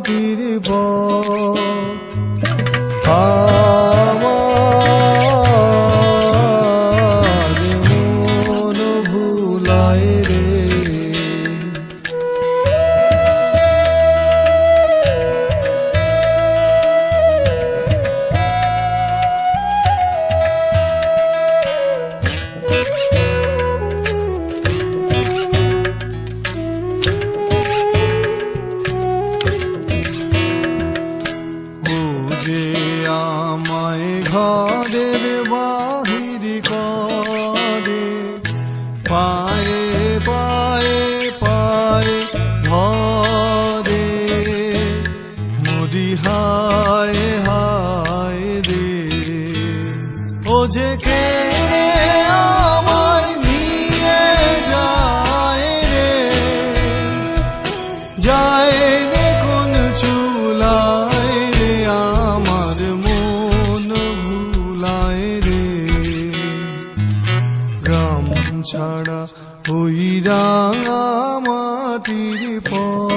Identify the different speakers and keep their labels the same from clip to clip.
Speaker 1: নদীর পথ। আমার মন ভুলায় ছাড়া ওই রাঙা মাটির পর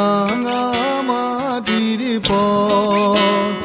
Speaker 1: রাঙা মাটির পথ।